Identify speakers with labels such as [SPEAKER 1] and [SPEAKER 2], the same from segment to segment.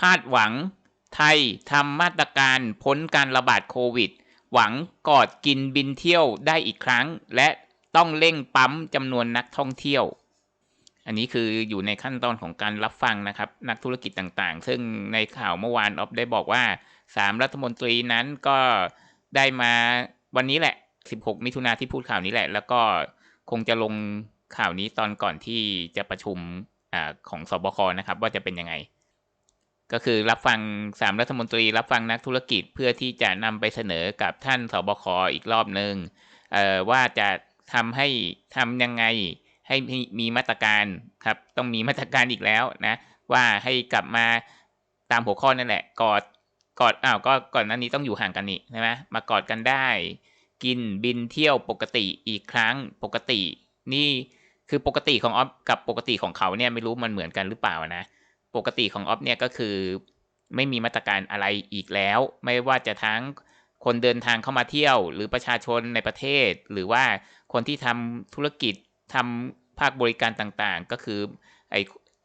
[SPEAKER 1] คาดหวัง ไทยทำมาตรการพ้นการระบาดโควิด หวังกอดกินบินเที่ยวได้อีกครั้ง และต้องเร่งปั๊มจำนวนนักท่องเที่ยว อันนี้คืออยู่ในขั้นตอนของการรับฟังนะครับ นักธุรกิจต่างๆ ซึ่งในข่าวเมื่อวานออฟได้บอกว่าสามรัฐมนตรีนั้นก็ได้มาวันนี้แหละ 16 มิถุนาที่พูดข่าวนี้แหละ แล้วก็คงจะลงข่าวนี้ตอนก่อนที่จะประชุมอของสบคนะครับ ว่าจะเป็นยังไง ก็คือรับฟังสามรัฐมนตรี รับฟังนักธุรกิจเพื่อที่จะนำไปเสนอกับท่านสบคอีกรอบหนึ่งว่าจะทำให้ทำยังไงให้มีมาตรการครับต้องมีมาตรการอีกแล้วนะว่าให้กลับมาตามหัวข้อนั่นแหละ กอดกอดอ้าวก็ก่อนหน้านี้ต้องอยู่ห่างกันนี่ใช่ไหมมากอดกันได้ กินบินเที่ยวปกติอีกครั้งปกติ นี่คือปกติของออฟกับปกติของเขาเนี่ยไม่รู้มันเหมือนกันหรือเปล่านะ ปกติของออฟเนี่ยก็คือ ไม่มีมาตรการอะไรอีกแล้ว ไม่ว่าจะทั้งคนเดินทางเข้ามาเที่ยว หรือประชาชนในประเทศ หรือว่าคนที่ทำธุรกิจทำภาคบริการต่างๆ ก็คือไอ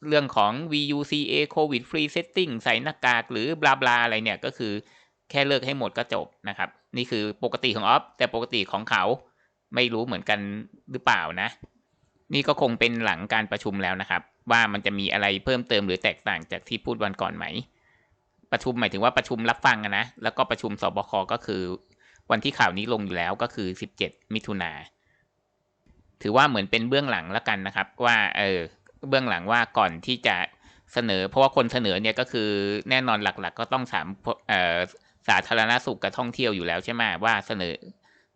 [SPEAKER 1] เรื่องของ VUCA COVID Free Setting ใส่หน้ากากหรือบลาบลาอะไรเนี่ยก็คือแค่เลิกให้หมดก็จบนะครับ นี่คือปกติของออฟแต่ปกติของเขาไม่รู้เหมือนกันหรือเปล่านะ นี่ก็คงเป็นหลังการประชุมแล้วนะครับ ว่ามันจะมีอะไรเพิ่มเติมหรือแตกต่างจากที่พูดวันก่อนไหม ประชุมหมายถึงว่าประชุมรับฟังนะ แล้วก็ประชุมสบคก็คือ วันที่ข่าวนี้ลงอยู่แล้วก็คือ 17 มิถุนาถือว่าเหมือนเป็นเบื้องหลังแล้วกันนะครับ ว่าเออเบื้องหลังว่าก่อนที่จะเสนอ เพราะว่าคนเสนอเนี่ยก็คือแน่นอนหลักๆ ก็ต้องสามเอ่อสาธารณสุขกับท่องเที่ยวอยู่แล้วใช่ไหมว่าเสนอ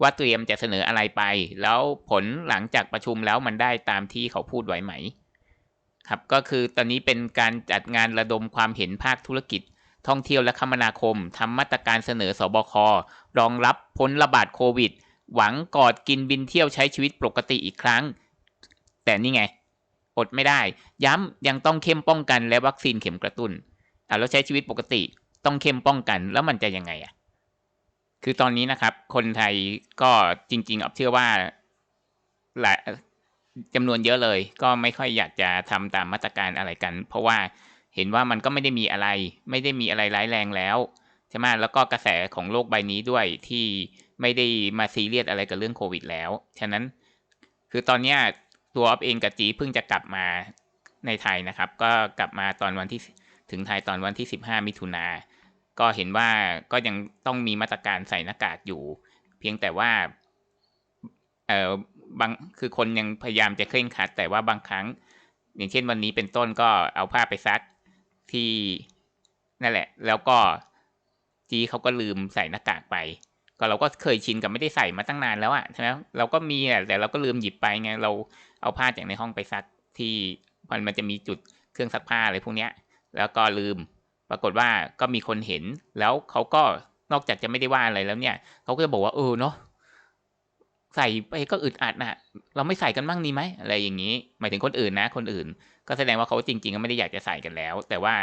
[SPEAKER 1] ว่าเตรียมจะเสนออะไรไป แล้วผลหลังจากประชุมแล้วมันได้ตามที่เขาพูดไว้ไหม ครับก็คือตอนนี้เป็นการจัดงานระดมความเห็นภาคธุรกิจ ท่องเที่ยวและคมนาคมทำมาตรการเสนอสบครองรับพ้นระบาดโควิด หวังกอดกินบินเที่ยวใช้ชีวิตปกติอีกครั้ง แต่นี่ไง อดไม่ได้ ย้ำยังต้องเข้มป้องกันและวัคซีนเข็มกระตุน้นอ่าเราใช้ชีวิตปกติต้องเข้มป้องกันแล้วมันจะยังไงอะ คือตอนนี้นะครับ คนไทยก็จริงๆออเชื่อว่าหลายจำนวนเยอะเลย ก็ไม่ค่อยอยากจะทำตามมาตรการอะไรกัน เพราะว่าเห็นว่ามันก็ไม่ได้มีอะไร ไม่ได้มีอะไรร้ายแรงแล้วใช่ไหมแล้วก็กระแสของโลกใบนี้ด้วยที่ไม่ได้มาซีเรียสอะไรกับเรื่องโควิด แล้ว ฉะนั้นคือตอนนี้ตัวออฟเองกับจีเพิ่งจะกลับมาในไทยนะครับ ก็กลับมาตอนวันที่ถึงไทยตอนวันที่สิบห้ามิถุนา ก็เห็นว่าก็ยังต้องมีมาตรการใส่หน้ากากอยู่ เพียงแต่ว่าเออบางคือคนยังพยายามจะเคร่งครัด แต่ว่าบางครั้ง อย่างเช่นวันนี้เป็นต้นก็เอาผ้าไปซักที่นั่นแหละ แล้วก็จีเขาก็ลืมใส่หน้ากากไป ก็เราก็เคยชินกับไม่ได้ใส่มาตั้งนานแล้วอะใช่ไหมเราก็มีแหละแต่เราก็ลืมหยิบไปไงเราเอาผ้าจากในห้องไปซักที่มันมันจะมีจุดเครื่องซักผ้าอะไรพวกเนี้ย แล้วก็ลืม ปรากฏว่าก็มีคนเห็น แล้วเขาก็นอกจากจะไม่ได้ว่าอะไรแล้วเนี่ยเขาก็จะบอกว่าเออเนาะใส่ไปก็อึดอัดนะเราไม่ใส่กันบ้างนี่ไหมอะไรอย่างนี้ หมายถึงคนอื่นนะ คนอื่น ก็แสดงว่าเขาจริงๆก็ไม่ได้อยากจะใส่กันแล้ว แต่ว่า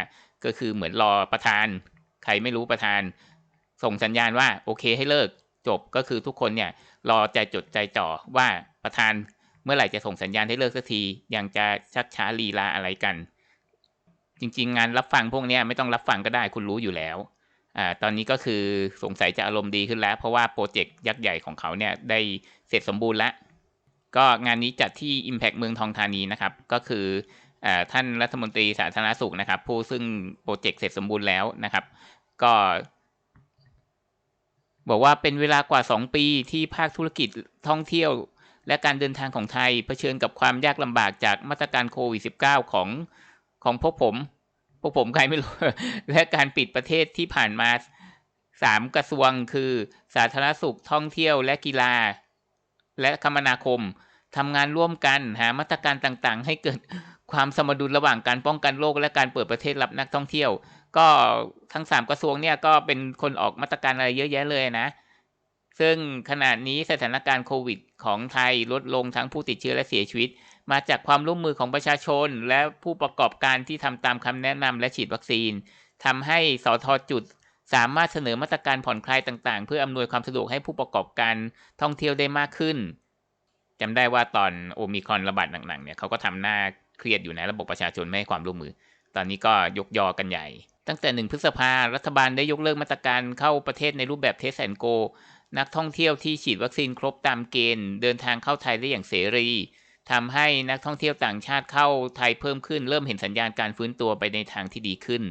[SPEAKER 1] ก็คือเหมือนรอประธาน ใครไม่รู้ประธาน ส่งสัญญาณว่าโอเคให้เลิกจบก็คือทุกคนเนี่ยรอใจจดใจจ่อว่าประธานเมื่อไหร่จะส่งสัญญาณให้เลิกสักทียังจะชักช้าลีลาอะไรกัน จริง ๆ งานรับฟังพวกนี้ไม่ต้องรับฟังก็ได้คุณรู้อยู่แล้วอ่าตอนนี้ก็คือสงสัยจะอารมณ์ดีขึ้นแล้ว เพราะว่าโปรเจกต์ยักษ์ใหญ่ของเขาเนี่ยได้เสร็จสมบูรณ์แล้ว ก็งานนี้จัดที่ Impact เมืองทองธานีนะครับ ก็คืออท่านรัฐมนตรีสาธารณสุขนะครับ ผู้ซึ่งโปรเจกต์เสร็จสมบูรณ์แล้วนะครับ ก็ บอกว่าเป็นเวลากว่า 2 ปีที่ภาคธุรกิจท่องเที่ยว และการเดินทางของไทยเผชิญกับความยากลำบากจากมาตรการโควิด -19 ของ ของพวกผม พวกผมใครไม่รู้ และการปิดประเทศที่ผ่านมาสามกระทรวงคือ สาธารณสุขท่องเที่ยวและกีฬา และคมนาคมทำงานร่วมกันหามาตรการต่างๆ ให้เกิดความสมดุลระหว่างการป้องกันโรคและการเปิดประเทศรับนักท่องเที่ยว ก็ทั้งสามกระทรวงเนี่ยก็เป็นคนออกมาตรการอะไรเยอะแยะเลยนะ ซึ่งขณะนี้สถานการณ์โควิดของไทยลดลงทั้งผู้ติดเชื้อและเสียชีวิต มาจากความร่วมมือของประชาชน และผู้ประกอบการที่ทำตามคำแนะนำและฉีดวัคซีนทำให้สทจุดสามารถเสนอมาตรการผ่อนคลายต่างๆ เพื่ออำนวยความสะดวกให้ผู้ประกอบการท่องเที่ยวได้มากขึ้นจำได้ว่าตอนโอมิคอนระบาดหนักๆเนี่ยเขาก็ทำหน้าเครียดอยู่นะระบบประชาชนไม่ให้ความร่วมมือ ตอนนี้ก็ยกยอกันใหญ่ ตั้งแต่หนึ่งพฤษภารัฐบาลได้ยกเลิกมาตรการเข้าประเทศในรูปแบบเทสแอนโก นักท่องเที่ยวที่ฉีดวัคซีนครบตามเกณฑ์ เดินทางเข้าไทยได้อย่างเสรี ทำให้นักท่องเที่ยวต่างชาติเข้าไทยเพิ่มขึ้น เริ่มเห็นสัญญาณการฟื้นตัวไปในทางที่ดีขึ้น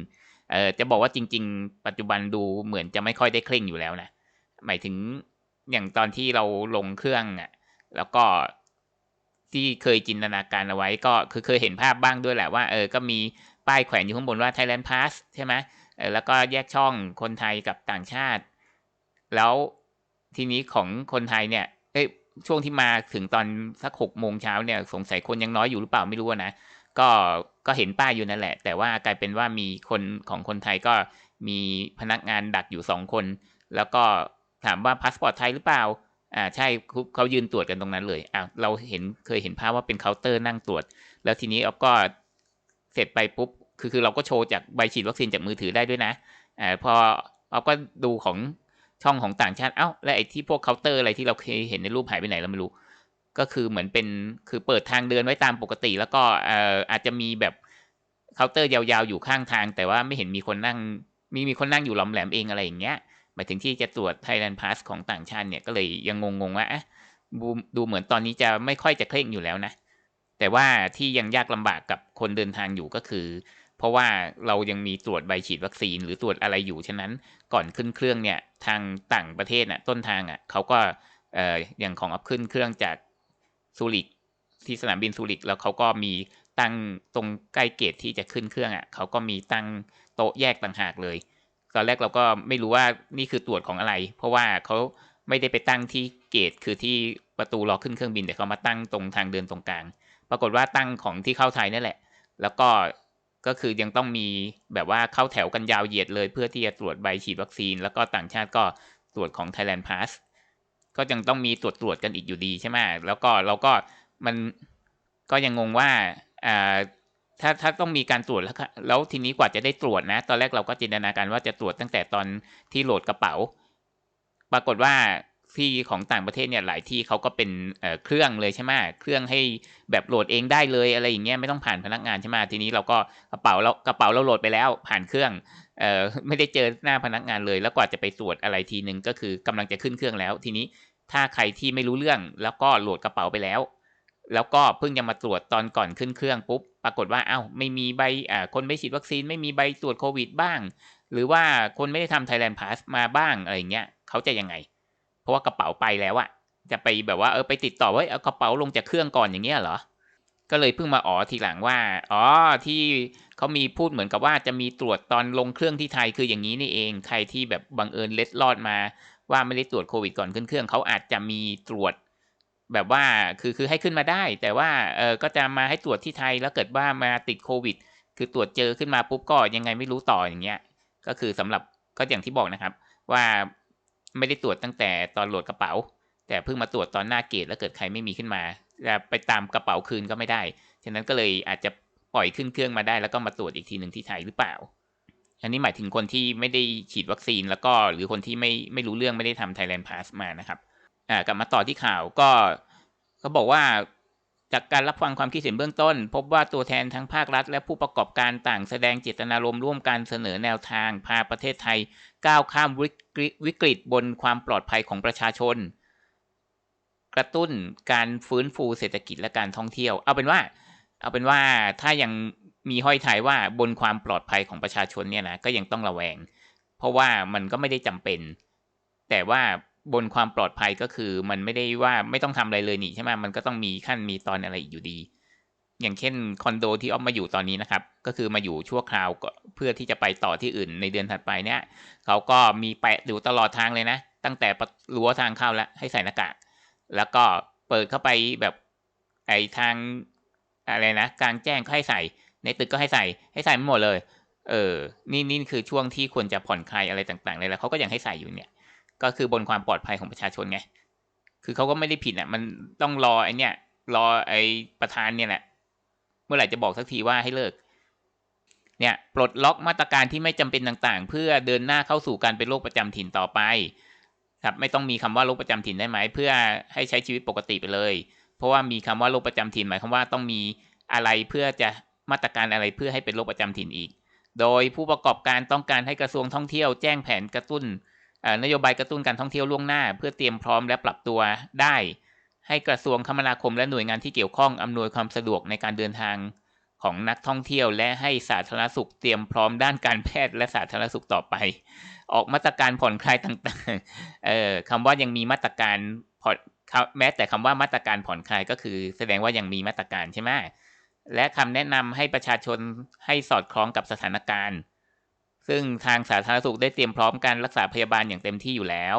[SPEAKER 1] เอ่อจะบอกว่าจริง ๆ ปัจจุบันดูเหมือนจะไม่ค่อยได้เคร่งอยู่แล้วนะหมายถึงอย่างตอนที่เราลงเครื่องอะแล้วก็ที่เคยจินตนาการเอาไว้ก็คือเคยเห็นภาพบ้างด้วยแหละว่าเออก็มีป้ายแขวนอยู่ข้างบนว่า Thailand Pass ใช่ไหมเออแล้วก็แยกช่องคนไทยกับต่างชาติ แล้วทีนี้ของคนไทยเนี่ย ช่วงที่มาถึงตอนสักหกโมงเช้าเนี่ยสงสัยคนยังน้อยอยู่หรือเปล่าไม่รู้นะก็ก็เห็นป้ายอยู่นั่นแหละ แต่ว่ากลายเป็นว่ามีคนของคนไทยก็มีพนักงานดักอยู่สองคน แล้วก็ถามว่าพาสปอร์ตไทยหรือเปล่าอ่าใช่เขายืนตรวจกันตรงนั้นเลยอ่าเราเห็นเคยเห็นภาพว่าเป็นเคาน์เตอร์นั่งตรวจ แล้วทีนี้ออฟก็เสร็จไปปุ๊บคือคือเราก็โชว์จากใบฉีดวัคซีนจากมือถือได้ด้วยนะอ่าพอออฟก็ดูของ ช่องของต่างชาติเอ้าและไอ้ที่พวกเคาน์เตอร์อะไรที่เราเคยเห็นในรูปหายไปไหนเราไม่รู้ ก็คือเหมือนเป็นคือเปิดทางเดินไว้ตามปกติ แล้วก็เอ่ออาจจะมีแบบเคาน์เตอร์ยาวๆอยู่ข้างทาง แต่ว่าไม่เห็นมีคนนั่งมีมีคนนั่งอยู่หลอมแหลมเองอะไรอย่างเงี้ยหมายถึงที่จะตรวจ Thailand Pass ของต่างชาติเนี่ยก็เลยยังงงๆว่าดูดูเหมือนตอนนี้จะไม่ค่อยจะเคร่งอยู่แล้วนะ แต่ว่าที่ยังยากลำบากกับคนเดินทางอยู่ก็คือ เพราะว่าเรายังมีตรวจใบฉีดวัคซีนหรือตรวจอะไรอยู่ฉะนั้นก่อนขึ้นเครื่องเนี่ยทางต่างประเทศน่ะต้นทางอะเขาก็เอ่ออย่างของอัพขึ้นเครื่องจากซูริกที่สนามบินซูริกแล้วเขาก็มีตั้งตรงใกล้เกตที่จะขึ้นเครื่องอะเขาก็มีตั้งโต๊ะแยกต่างหากเลย ตอนแรกเราก็ไม่รู้ว่านี่คือตรวจของอะไร เพราะว่าเขาไม่ได้ไปตั้งที่เกตคือที่ประตูรอขึ้นเครื่องบินแต่เขามาตั้งตรงทางเดินตรงกลาง ปรากฏว่าตั้งของที่เข้าไทยนั่นแหละ แล้วก็ ก็คือยังต้องมีแบบว่าเข้าแถวกันยาวเหยียดเลย เพื่อที่จะตรวจใบฉีดวัคซีน แล้วก็ต่างชาติก็ตรวจของ Thailand Pass ก็ยังต้องมีตรวจตรวจกันอีกอยู่ดีใช่ไหมแล้วก็เราก็มันก็ยังงงว่าอ่าถ้าถ้าต้องมีการตรวจแล้วแล้วทีนี้กว่าจะได้ตรวจนะ ตอนแรกเราก็จินตนาการว่าจะตรวจตั้งแต่ตอนที่โหลดกระเป๋า ปรากฏว่า ที่ของต่างประเทศเนี่ยหลายที่เขาก็เป็นเเครื่องเลยใช่ไหมเครื่องให้แบบโหลดเองได้เลยอะไรอย่างเงี้ยไม่ต้องผ่านพนักงานใช่ไหมทีนี้เราก็กระเป๋าเรากระเป๋าเราโหลดไปแล้วผ่านเครื่องเออไม่ได้เจอหน้าพนักงานเลย แล้วกว่าจะไปตรวจอะไรทีหนึ่งก็คือกำลังจะขึ้นเครื่องแล้ว ทีนี้ถ้าใครที่ไม่รู้เรื่องแล้วก็โหลดกระเป๋าไปแล้ว แล้วก็เพิ่งจะมาตรวจตอนก่อนขึ้นเครื่องปุ๊บปรากฏว่าอ้าวไม่มีใบอ่าคนไม่ฉีดวัคซีนไม่มีใบตรวจโควิดบ้าง หรือว่าคนไม่ได้ทำ Thailand Pass มาบ้างอะไรเงี้ยเขาจะยังไง เพราะว่ากระเป๋าไปแล้วอะจะไปแบบว่าเออไปติดต่อว่าเอากระเป๋าลงจากเครื่องก่อนอย่างเงี้ยเหรอ ก็เลยเพิ่งมาอ๋อทีหลังว่า อ๋อที่เขามีพูดเหมือนกับว่าจะมีตรวจตอนลงเครื่องที่ไทยคืออย่างนี้นี่เอง ใครที่แบบบังเอิญเล็ดลอดมา ว่าไม่ได้ตรวจโควิดก่อนขึ้นเครื่องเขาอาจจะมีตรวจ แบบว่าคือคือให้ขึ้นมาได้ แต่ว่าเออก็จะมาให้ตรวจที่ไทยแล้วเกิดว่ามาติดโควิด คือตรวจเจอขึ้นมาปุ๊บก็ยังไงไม่รู้ต่ออย่างเงี้ย ก็คือสำหรับก็อย่างที่บอกนะครับ ว่า ไม่ได้ตรวจตั้งแต่ตอนโหลดกระเป๋า แต่เพิ่งมาตรวจตอนหน้าเกตแล้วเกิดใครไม่มีขึ้นมาจะไปตามกระเป๋าคืนก็ไม่ได้ ฉะนั้นก็เลยอาจจะปล่อยขึ้นเครื่องมาได้ แล้วก็มาตรวจอีกทีหนึ่งที่ไทยหรือเปล่า อันนี้หมายถึงคนที่ไม่ได้ฉีดวัคซีนแล้วก็หรือคนที่ไม่ไม่รู้เรื่องไม่ได้ทำ Thailand Pass มานะครับอ่ากลับมาต่อที่ข่าวก็เขาบอกว่าจากการรับฟังความคิดเห็นเบื้องต้น พบว่าตัวแทนทั้งภาครัฐ และผู้ประกอบการต่างแสดงเจตนารมณ์ร่วมกันเสนอแนวทาง พาประเทศไทย ก้าวข้ามวิกฤตบนความปลอดภัยของประชาชน กระตุ้นการฟื้นฟูเศรษฐกิจและการท่องเที่ยว เอาเป็นว่า เอาเป็นว่าถ้ายังมีห้อยถ่ายว่าบนความปลอดภัยของประชาชนเนี่ยนะก็ยังต้องระแวง เพราะว่ามันก็ไม่ได้จำเป็น แต่ว่าบนความปลอดภัยก็คือมันไม่ได้ว่าไม่ต้องทำอะไรเลยนี่ใช่ไหมมันก็ต้องมีขั้นมีตอนอะไรอีกอยู่ดี อย่างเช่นคอนโดที่อ้อฟมาอยู่ตอนนี้นะครับ ก็คือมาอยู่ชั่วคราวก็เพื่อที่จะไปต่อที่อื่นในเดือนถัดไปเนี่ยเขาก็มีแปะอยู่ตลอดทางเลยนะ ตั้งแต่รั้วทางเข้าแล้วให้ใส่หน้ากากแล้วก็เปิดเข้าไปแบบไอทางอะไรนะกลางแจ้งก็ให้ใส่ ในตึกก็ให้ใส่ให้ใส่ไม่หมดเลย เออ นี่นี่คือช่วงที่ควรจะผ่อนคลายอะไรต่างๆเลยแล้วเขาก็ยังให้ใส่อยู่เนี่ย ก็คือบนความปลอดภัยของประชาชนไงคือเขาก็ไม่ได้ผิดอะมันต้องรอไอเนี้ยรอไอประธานเนี่ยแหละ เมื่อไหร่จะบอกสักทีว่าให้เลิก เนี่ยปลดล็อกมาตรการที่ไม่จำเป็นต่างๆ เพื่อเดินหน้าเข้าสู่การเป็นโรคประจำถิ่นต่อไป ครับไม่ต้องมีคำว่าโรคประจำถิ่นได้ไหม เพื่อให้ใช้ชีวิตปกติไปเลย เพราะว่ามีคำว่าโรคประจำถิ่นหมายความว่าต้องมีอะไรเพื่อจะมาตรการอะไรเพื่อให้เป็นโรคประจำถิ่นอีก โดยผู้ประกอบการต้องการให้กระทรวงท่องเที่ยวแจ้งแผนกระตุ้นนโยบายกระตุ้นการท่องเที่ยวล่วงหน้า เพื่อเตรียมพร้อมและปรับตัวได้ ให้กระทรวงคมนาคมและหน่วยงานที่เกี่ยวข้องอำนวยความสะดวกในการเดินทางของนักท่องเที่ยว และให้สาธารณสุขเตรียมพร้อมด้านการแพทย์และสาธารณสุขต่อไป ออกมาตรการผ่อนคลายต่างๆ เอ่อคำว่ายังมีมาตรการผ่อนแม้แต่คำว่ามาตรการผ่อนคลายก็คือ แสดงว่ายังมีมาตรการใช่ไหมและคำแนะนำให้ประชาชนให้สอดคล้องกับสถานการณ์ ซึ่งทางสาธารณสุขได้เตรียมพร้อมการรักษาพยาบาลอย่างเต็มที่อยู่แล้ว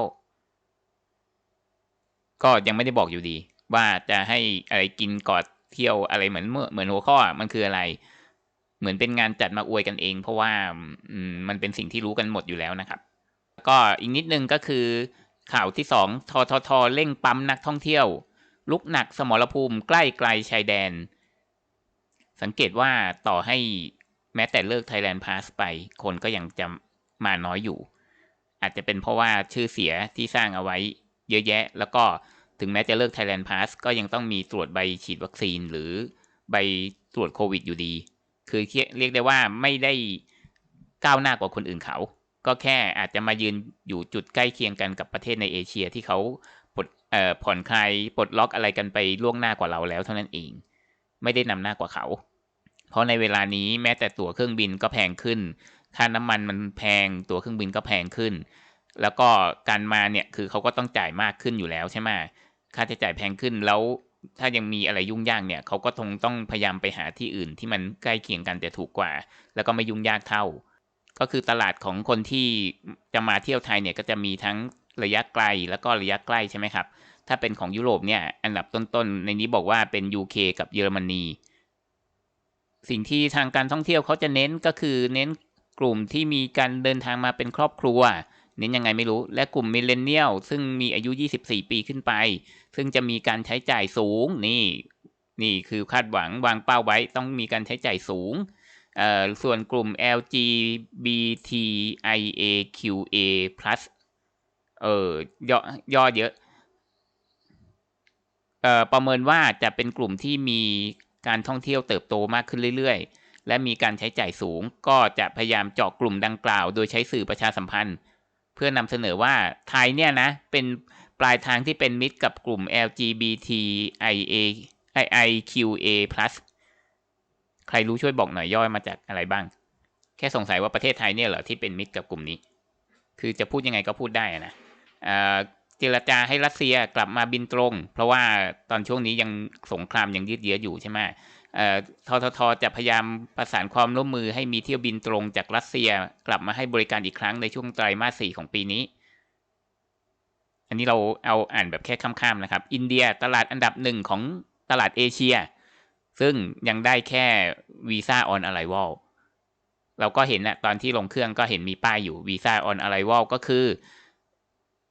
[SPEAKER 1] ก็ยังไม่ได้บอกอยู่ดี ว่าจะให้อะไรกินกอดเที่ยวอะไรเหมือนเหมือนหัวข้อมันคืออะไร เหมือนเป็นงานจัดมาอวยกันเอง เพราะว่ามันเป็นสิ่งที่รู้กันหมดอยู่แล้วนะครับ ก็อีกนิดนึงก็คือข่าวที่สองทททเร่งปั๊มนักท่องเที่ยว ลุกหนักสมรภูมิใกล้ไกลชายแดน สังเกตว่าต่อให้แม้แต่เลิก Thailand Pass ไป คนก็ยังจะมาน้อยอยู่ อาจจะเป็นเพราะว่าชื่อเสียที่สร้างเอาไว้ เยอะแยะ แล้วก็ถึงแม้จะเลิก Thailand Pass ก็ยังต้องมีตรวจใบฉีดวัคซีนหรือใบตรวจโควิดอยู่ดี คือเรียกได้ว่าไม่ได้ก้าวหน้ากว่าคนอื่นเขา ก็แค่อาจจะมายืนอยู่จุดใกล้เคียงกันกับประเทศในเอเชียที่เขาปลดผ่อนคลายปลดล็อกอะไรกันไปล่วงหน้ากว่าเราแล้วเท่านั้นเอง ไม่ได้นำหน้ากว่าเขา เพราะในเวลานี้แม้แต่ตั๋วเครื่องบินก็แพงขึ้น ค่าน้ำมันมันแพง ตั๋วเครื่องบินก็แพงขึ้น แล้วก็การมาเนี่ยคือเขาก็ต้องจ่ายมากขึ้นอยู่แล้วใช่ไหมค่าใช้จ่ายแพงขึ้นแล้วถ้ายังมีอะไรยุ่งยากเนี่ยเขาก็คงต้องพยายามไปหาที่อื่นที่มันใกล้เคียงกันแต่ถูกกว่า แล้วก็ไม่ยุ่งยากเท่า ก็คือตลาดของคนที่จะมาเที่ยวไทยเนี่ยก็จะมีทั้งระยะไกลแล้วก็ระยะใกล้ใช่ไหมครับ ถ้าเป็นของยุโรปเนี่ยอันดับต้นๆ ในนี้บอกว่าเป็น UK กับเยอรมนี สิ่งที่ทางการท่องเที่ยวเขาจะเน้นก็คือเน้นกลุ่มที่มีการเดินทางมาเป็นครอบครัว เน้นยังไงไม่รู้ และกลุ่มมิเลเนียลซึ่งมีอายุ 24 ปีขึ้นไป ซึ่งจะมีการใช้จ่ายสูง นี่ นี่คือคาดหวังวางเป้าไว้ต้องมีการใช้จ่ายสูง ส่วนกลุ่ม LGBTIAQA+ เออย่อย่อเยอะประเมินว่าจะเป็นกลุ่มที่มีการท่องเที่ยวเติบโตมากขึ้นเรื่อยๆ และมีการใช้จ่ายสูง ก็จะพยายามเจาะกลุ่มดังกล่าว โดยใช้สื่อประชาสัมพันธ์ เพื่อนำเสนอว่าไทยเนี่ยนะ เป็นปลายทางที่เป็นมิตรกับกลุ่ม LGBTIA I I Q A ใครรู้ช่วยบอกหน่อยย่อยมาจากอะไรบ้าง แค่สงสัยว่าประเทศไทยเนี่ยเหรอที่เป็นมิตรกับกลุ่มนี้ คือจะพูดยังไงก็พูดได้นะเจรจาให้รัสเซียกลับมาบินตรง เพราะว่าตอนช่วงนี้ยังสงครามยังยืดเยื้ออยู่ใช่ไหม ทททจะพยายามประสานความร่วมมือให้มีเที่ยวบินตรงจากรัสเซียกลับมาให้บริการอีกครั้งในช่วงไตรมาสสี่ของปีนี้ อันนี้เราเอาอ่านแบบแค่ข้ามๆนะครับ อินเดียตลาดอันดับหนึ่งของตลาดเอเชีย ซึ่งยังได้แค่วีซ่าออนอะไลวอลเราก็เห็นนะตอนที่ลงเครื่องก็เห็นมีป้ายอยู่วีซ่าออนอะไลวอลก็คือ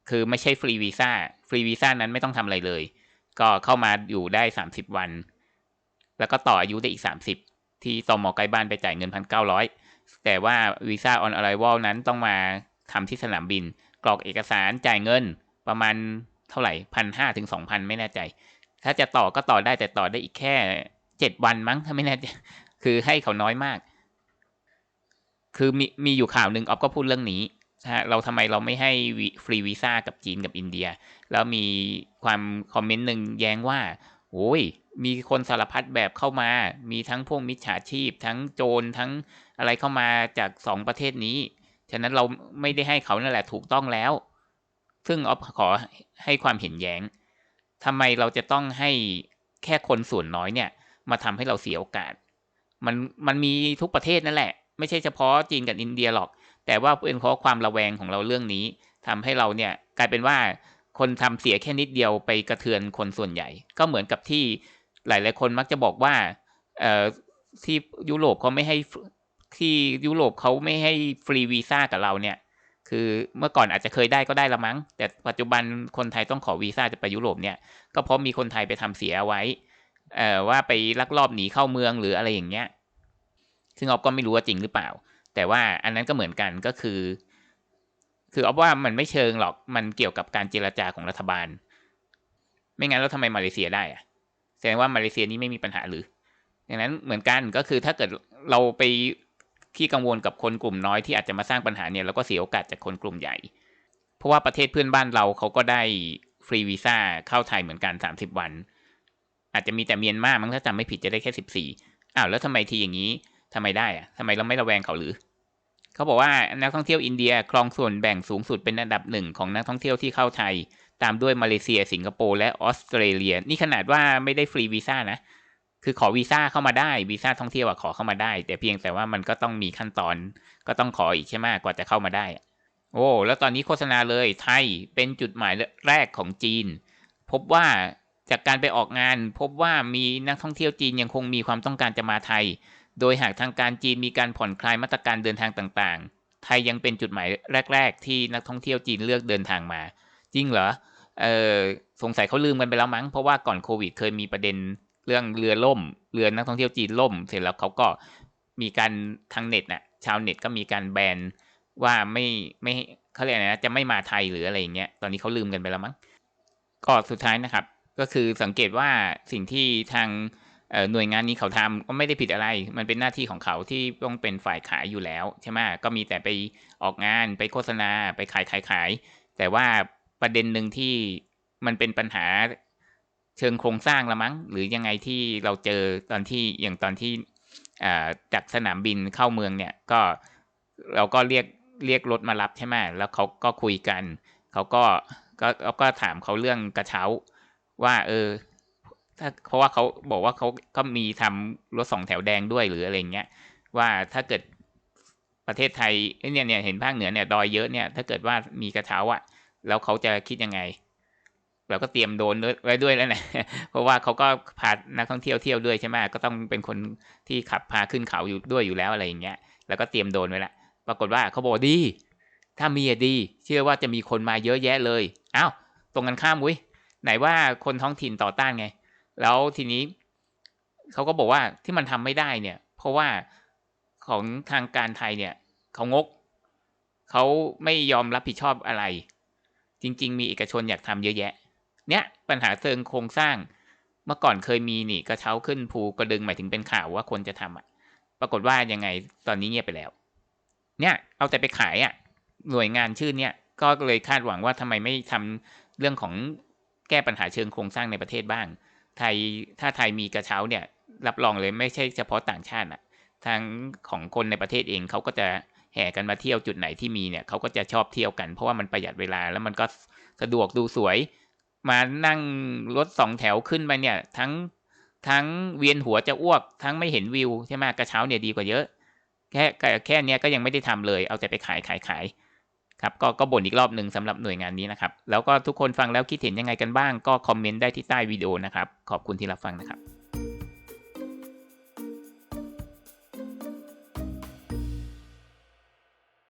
[SPEAKER 1] คือไม่ใช่ฟรีวีซ่าฟรีวีซ่านั้นไม่ต้องทำอะไรเลย ก็เข้ามาอยู่ได้สามสิบวัน แล้วก็ต่ออายุได้อีกสามสิบที่ตอมอใกล้บ้านไปจ่ายเงินพันเก้าร้อยแต่ว่าวีซ่าออนอะไรวอลนั้นต้องมาทำที่สนามบิน กรอกเอกสารจ่ายเงินประมาณเท่าไหร่พันห้าถึงสองพันไม่แน่ใจ ถ้าจะต่อก็ต่อได้แต่ต่อได้อีกแค่เจ็ดวันมั้งถ้าไม่แน่ใจคือให้เขาน้อยมาก คือมีมีอยู่ข่าวหนึ่งออฟก็พูดเรื่องนี้ฮะเราทำไมเราไม่ให้ฟรีวีซ่ากับจีนกับอินเดีย แล้วมีความคอมเมนต์หนึ่งแย้งว่าโอ้ย มีคนสารพัดแบบเข้ามา มีทั้งพวกมิจฉาชีพ ทั้งโจรทั้งอะไรเข้ามาจากสองประเทศนี้ ฉะนั้นเราไม่ได้ให้เขานั่นแหละถูกต้องแล้ว ซึ่งออฟขอให้ความเห็นแย้งทำไมเราจะต้องให้แค่คนส่วนน้อยเนี่ย มาทำให้เราเสียโอกาส มันมันมีทุกประเทศนั่นแหละ ไม่ใช่เฉพาะจีนกับอินเดียหรอก แต่ว่าเป็นเพราะความระแวงของเราเรื่องนี้ทำให้เราเนี่ยกลายเป็นว่าคนทำเสียแค่นิดเดียวไปกระเทือนคนส่วนใหญ่ ก็เหมือนกับที่ หลายๆคนมักจะบอกว่าเอ่อที่ยุโรปเขาไม่ให้ที่ยุโรปเขาไม่ให้ฟรีวีซ่ากับเราเนี่ย คือเมื่อก่อนอาจจะเคยได้ก็ได้ละมั้ง แต่ปัจจุบันคนไทยต้องขอวีซ่าจะไปยุโรปเนี่ย ก็เพราะมีคนไทยไปทำเสียไว้เอ่อว่าไปลักลอบหนีเข้าเมืองหรืออะไรอย่างเงี้ย ซึ่งออฟก็ไม่รู้ว่าจริงหรือเปล่า แต่ว่าอันนั้นก็เหมือนกันก็คือ คือเอาว่ามันไม่เชิงหรอก มันเกี่ยวกับการเจรจาของรัฐบาล ไม่งั้นแล้วทำไมมาเลเซียได้อะ แสดงว่ามาเลเซียนี้ไม่มีปัญหาหรือดังนั้นเหมือนกันก็คือถ้าเกิดเราไปขี้กังวลกับคนกลุ่มน้อยที่อาจจะมาสร้างปัญหาเนี่ยแล้วก็เสียโอกาสจากคนกลุ่มใหญ่ เพราะว่าประเทศเพื่อนบ้านเราเขาก็ได้ฟรีวีซ่าเข้าไทยเหมือนกัน 30 วัน อาจจะมีแต่เมียนมามั้งถ้าจำไม่ผิดจะได้แค่ 14อ้าวแล้วทำไมทีอย่างนี้ทำไมได้อะทำไมเราไม่ระแวงเขาหรือ เขาบอกว่านักท่องเที่ยวอินเดียครองส่วนแบ่งสูงสุดเป็นอันดับหนึ่งของนักท่องเที่ยวที่เข้าไทย ตามด้วยมาเลเซีย สิงคโปร์และออสเตรเลีย นี่ขนาดว่าไม่ได้ฟรีวีซ่านะ คือขอวีซ่าเข้ามาได้วีซ่าท่องเที่ยวอะขอเข้ามาได้ แต่เพียงแต่ว่ามันก็ต้องมีขั้นตอน ก็ต้องขออีกใช่ไหมกว่าจะเข้ามาได้ โอ้แล้วตอนนี้โฆษณาเลยไทยเป็นจุดหมายแรกของจีน พบว่าจากการไปออกงาน พบว่ามีนักท่องเที่ยวจีนยังคงมีความต้องการจะมาไทย โดยหากทางการจีนมีการผ่อนคลายมาตรการเดินทางต่างๆ ไทยยังเป็นจุดหมายแรก ๆ ที่นักท่องเที่ยวจีนเลือกเดินทางมา จริงเหรอเออสงสัยเขาลืมกันไปแล้วมั้งเพราะว่าก่อนโควิด เคยมีประเด็นเรื่องเรือล่ม เรือนักท่องเที่ยวจีนล่ม เสร็จแล้วเขาก็มีการทางเน็ตน่ะชาวเน็ตก็มีการแบนว่าไม่ไม่เขาเรียกอะไรนะจะไม่มาไทยหรืออะไรอย่างเงี้ยตอนนี้เขาลืมกันไปแล้วมั้งก็สุดท้ายนะครับ ก็คือสังเกตว่าสิ่งที่ทางหน่วยงานนี้เขาทำก็ไม่ได้ผิดอะไร มันเป็นหน้าที่ของเขาที่ต้องเป็นฝ่ายขายอยู่แล้วใช่ไหมก็มีแต่ไปออกงานไปโฆษณาไปขายขายขาย แต่ว่า ประเด็นหนึ่งที่มันเป็นปัญหาเชิงโครงสร้างละมั้ง หรือยังไงที่เราเจอตอนที่อย่างตอนที่จากสนามบินเข้าเมืองเนี่ยก็เราก็เรียกเรียกรถมารับใช่ไหมแล้วเขาก็คุยกันเขาก็ก็ก็ก็ถามเขาเรื่องกระเช้าว่าเออถ้าเพราะว่าเขาบอกว่าเขาก็มีทำรถสองแถวแดงด้วยหรืออะไรเงี้ยว่าถ้าเกิดประเทศไทยเอ้ยเนี่ยเนี่ยเห็นภาคเหนือเนี่ยดอยเยอะเนี่ยถ้าเกิดว่ามีกระเช้าอะ แล้วเขาจะคิดยังไง เราก็เตรียมโดนไว้ด้วยแล้วนะเพราะว่าเขาก็พานักท่องเที่ยวเที่ยวด้วยใช่ไหมก็ต้องเป็นคนที่ขับพาขึ้นเขาอยู่ด้วยอยู่แล้วอะไรอย่างเงี้ย แล้วก็เตรียมโดนไว้ละปรากฏว่าเขาบอกดี ถ้ามีอะดี เชื่อว่าจะมีคนมาเยอะแยะเลยอ้าวตรงกันข้ามวุ้ยไหนว่าคนท้องถิ่นต่อต้านไง แล้วทีนี้เขาก็บอกว่าที่มันทำไม่ได้เนี่ย เพราะว่าของทางการไทยเนี่ยเขางก เขาไม่ยอมรับผิดชอบอะไร จริง ๆ มีเอกชนอยากทำเยอะแยะ เนี่ยปัญหาเชิงโครงสร้าง เมื่อก่อนเคยมีนี่กระเช้าขึ้นภูกระดึงหมายถึงเป็นข่าวว่าคนจะทำอะ ปรากฏว่ายังไงตอนนี้เงียบไปแล้ว เนี่ยเอาแต่ไปขายอะ หน่วยงานชื่อเนี่ยก็เลยคาดหวังว่าทำไมไม่ทำเรื่องของแก้ปัญหาเชิงโครงสร้างในประเทศบ้าง ไทยถ้าไทยมีกระเช้าเนี่ย รับรองเลยไม่ใช่เฉพาะต่างชาติอะทางของคนในประเทศเองเขาก็จะ แห่กันมาเที่ยวจุดไหนที่มีเนี่ยเขาก็จะชอบเที่ยวกัน เพราะว่ามันประหยัดเวลาแล้วมันก็สะดวกดูสวย มานั่งรถสองแถวขึ้นไปเนี่ย ทั้งทั้งเวียนหัวจะอ้วก ทั้งไม่เห็นวิวใช่ไหมกระเช้าเนี่ยดีกว่าเยอะ แค่แค่แค่เนี้ยก็ยังไม่ได้ทำเลย เอาแต่ไปขายขายขายครับก็ก็บ่นอีกรอบหนึ่งสำหรับหน่วยงานนี้นะครับ แล้วก็ทุกคนฟังแล้วคิดเห็นยังไงกันบ้าง ก็คอมเมนต์ได้ที่ใต้วิดีโอนะครับ ขอบคุณที่รับฟังนะครับ